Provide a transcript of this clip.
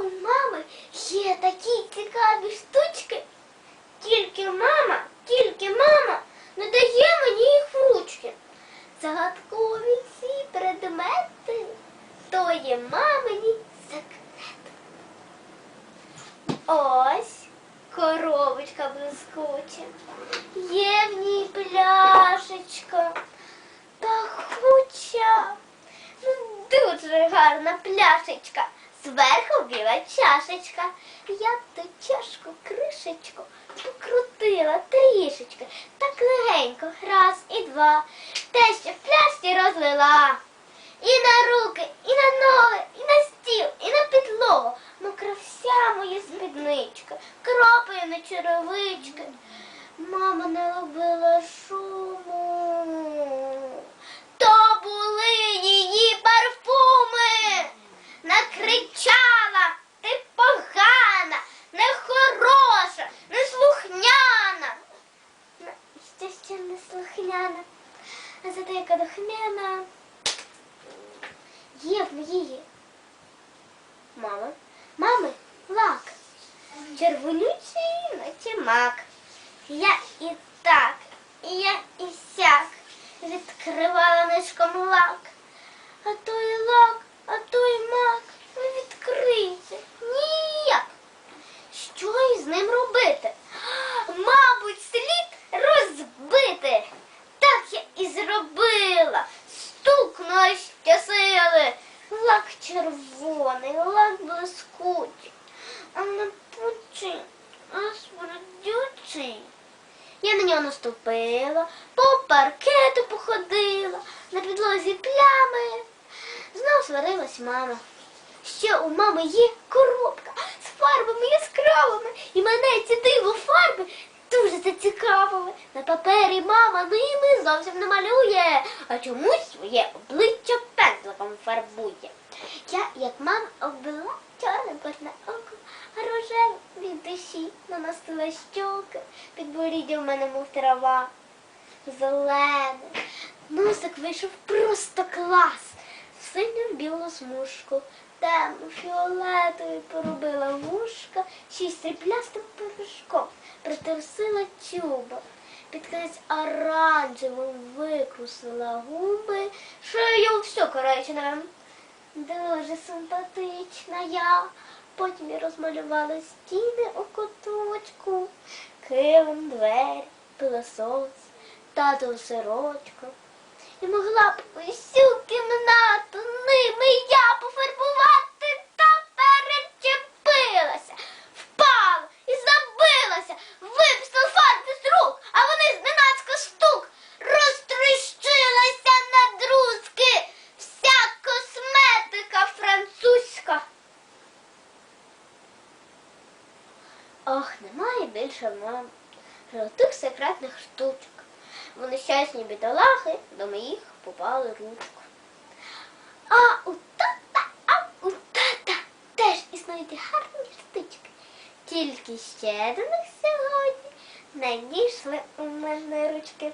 у мами є такі цікаві штучки. Тільки мама, тільки мама не дає мені їх в ручки. Загадкові ці предмети, то є мамині секрет. Ось коробочка блискуча. Є в ній пляшечка пахуча. Ну, дуже гарна пляшечка. Зверху біла чашечка. Я ту чашку кришечку покрутила трішечки, так легенько, раз і два. Те, що в пляшці розлила. І на руки, і на ноги, і на стіл, і на підлогу. Мокра вся моя спідничка, кропає на черевички. Мама не робила шуму. То були її парфуми. Накричала, ти погана, нехороша, неслухняна. Ну, Ще ще не слухняна. А зате яка духмяна. Є в моїй мами. Мами лак. Червонючий, наче мак. Я і так, і я і сяк відкривала нишком лак. А той лак, а той мак не відкриється. Ніяк. Що із ним робити? Мабуть, слід розбити. Так я і зробила. Стукнула. Лак червоний, лак блискучий, а не пучий, а смердючий. Я на нього наступила, по паркету походила, на підлозі плями. Знов сварилась мама. Ще у мами є коробка з фарбами яскравими, і мене ці диво фарби дуже зацікавили. На папері мама ними зовсім не малює, а чомусь своє обличчя пензликом фарбує. Я, як мама, обвела чорним кожне око, а рожевим від душі наносила щоки, підборіддя в мене мов трава. Зелений. Носик вийшов просто клас. Синю білу смужку, темну фіолетові поробила вушка, ще й пиріжком притерсила чуба. Під кінець оранжевим викрусила губи, шию всю коричневим. Дуже симпатична я. Потім я розмалювала стіни у куточку, килим, двері, пилосос, тату сорочку. І могла б усю кімнату ними немає більше мам. Жовтих секретних штучок. Вони щасні бідолахи до моїх попали ручку. А у тата, а у тата теж існують гарні штучки. Тільки ще до них сьогодні не дійшли у мене ручки.